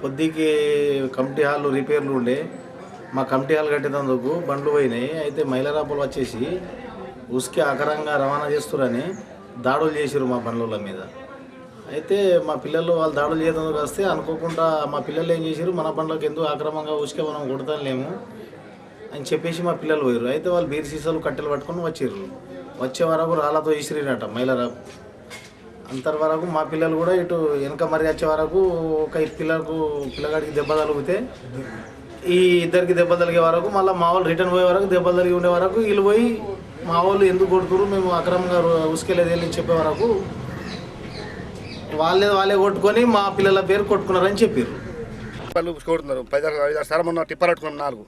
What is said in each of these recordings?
కొద్దికి committee hall రిపేర్లు ఉండే. మా కమిటీ హాల్ కట్టేటందుకు బండ్లు పోయినాయి. అయితే మైలరాపులు వచ్చేసి ఉసుకి అకరంగా రవాణా చేస్తురని దాడులు చేసిరు మా బండ్ల మీద. అయితే మా పిల్లలు వాళ్ళు దాడులు చేయడానికి వస్తే అనుకోకుండా మా పిల్లలు ఏం చేశారు మన బండ్లకు ఎందుకు అక్రమంగా ఉసుకే మనం కొడతానులేము అని చెప్పేసి మా పిల్లలు పోయారు అయితే వాళ్ళు బీర్ సీసాలు కట్టెలు పట్టుకొని వచ్చారు వచ్చే వరకు రాళ్ళతో ఇసిరినట మైలరాపు. అంతర్ వరకు మా పిల్లలు కూడా ఇటు వెనక మరి వచ్చే వరకు ఒక ఈ పిల్లకు పిల్లగాడికి దెబ్బ తగిలితే ఈ ఇద్దరికి దెబ్బ తగిలే వరకు మళ్ళీ మా వాళ్ళు రిటర్న్ పోయే వరకు దెబ్బలు తగిలి ఉండే వరకు వీళ్ళు పోయి మా వాళ్ళు ఎందుకు కొడుతురు మేము అక్రమంగా ఉసుకెళ్ళేది వెళ్ళి చెప్పే వరకు వాళ్ళే వాళ్ళే కొట్టుకొని మా పిల్లల పేరు కొట్టుకున్నారని చెప్పారు కొడుతున్నారు. పది ఐదు ఆరు సార్లు మొన్న టిప్పర్ పట్టుకున్నాం నాలుగు.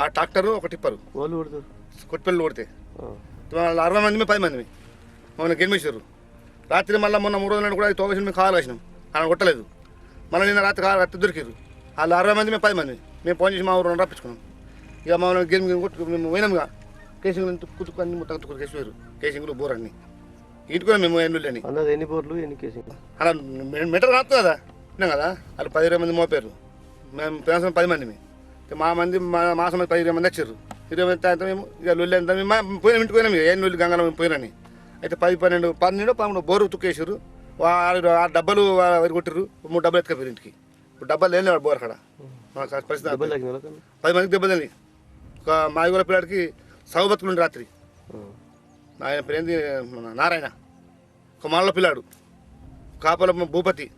ఆ ట్రాక్టరు ఒక టిప్పరు. కొట్టిపల్లి కొడితే. వాళ్ళు అరవై మంది పది మంది మమ్మల్ని గెలిమేశారు రాత్రి మళ్ళీ మొన్న మూడు రోజులు కూడా తోగేసి మేము కావాలి వేసినాం. ఆయన కొట్టలేదు. మళ్ళీ నిన్న రాత్రి కావాలి రాత్రి దొరికారు వాళ్ళు అరవై మంది మేము పది మంది. మేము ఫోన్ చేసి మా ఊరు రప్పించుకున్నాం. ఇక మమ్మల్ని గెలిమి కొట్టు మేము పోయినాముగా కేసింగ్లు కుతుకు అన్ని మొత్తం తుక్కు కేసు వేరు. కేసింగ్లు బోర్ అన్ని ఇంటికి మేము ఎన్నులు అని అన్నది ఎన్ని బోర్లు ఎన్ని కేసింగ్ అలా మెటల్ రాదు కదా? విన్నాం కదా? వాళ్ళు పది ఇరవై మంది మోపారు. మేము పెన్షన్ పది మంది మా మంది మా మాసం పది ఇరవై మంది వచ్చారు ఇరవై మంది తర్వాత మేము ఇక లొల్లి అంతా మేము పోయినాం ఇంటికి పోయినాం ఇక. గంగలో మేము పోయినని అయితే పది పన్నెండు పన్నెండు పదమూడు బోరు తుక్కేసారు ఆరు ఆ డబ్బలు వరి కొట్టారు మూడు డబ్బులు ఎత్తుకపోయారు ఇంటికి. ఇప్పుడు డబ్బాలు లేని బోర్ అక్కడ. పరిస్థితి పది మందికి దెబ్బలు తిని ఒక మా ఊళ్ళ పిల్లాడికి సగు బతుకులుండి రాత్రి. ఆయన పేరు ఏంది మన నారాయణ. ఒక మాళ్ళ పిల్లాడు. కాపల భూపతి.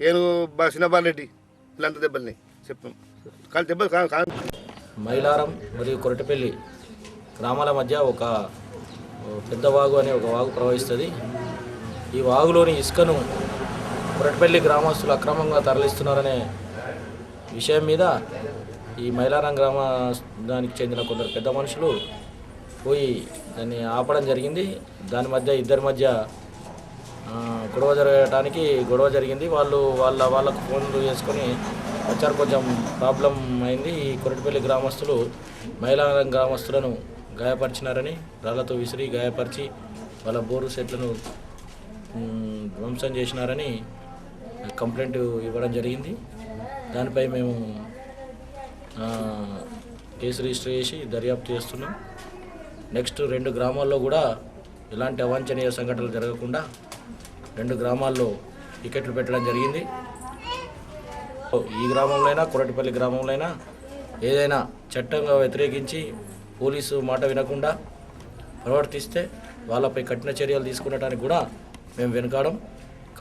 ఏనుగు బా- చిన్నబాలరెడ్డి వీళ్ళంతా దెబ్బల్ని చెప్పాం. కానీ దెబ్బలు కా- కా- మైలారం మరియు కొరటపల్లి గ్రామాల మధ్య ఒక పెద్ద వాగు అనే ఒక వాగు ప్రవహిస్తుంది. ఈ వాగులోని ఇసుకను కొరటపల్లి గ్రామస్తులు అక్రమంగా తరలిస్తున్నారనే విషయం మీద ఈ మైలారం గ్రామ దానికి చెందిన కొందరు పెద్ద మనుషులు పోయి దాన్ని ఆపడం జరిగింది. దాని మధ్య ఇద్దరి మధ్య గొడవ జరగటానికి గొడవ జరిగింది. వాళ్ళు వాళ్ళ వాళ్ళకు ఫోన్లు చేసుకొని వచ్చారు. కొంచెం ప్రాబ్లం అయింది. ఈ కొరటిపల్లి గ్రామస్తులు మైలారం గ్రామస్తులను గాయపరిచినారని రాళ్ళతో విసిరి గాయపరిచి వాళ్ళ బోరు సెట్లను ధ్వంసం చేసినారని కంప్లైంట్ ఇవ్వడం జరిగింది. దానిపై మేము కేసు రిజిస్టర్ చేసి దర్యాప్తు చేస్తున్నాం. నెక్స్ట్ రెండు గ్రామాల్లో కూడా ఎలాంటి అవాంఛనీయ సంఘటనలు జరగకుండా రెండు గ్రామాల్లో టికెట్లు పెట్టడం జరిగింది. ఈ గ్రామంలోనైనా కొరటిపల్లి గ్రామంలోనైనా ఏదైనా చట్టంగా వ్యతిరేకించి పోలీసు మాట వినకుండా ప్రవర్తిస్తే వాళ్ళపై కఠిన చర్యలు తీసుకునేటానికి కూడా మేము వెనుకాడం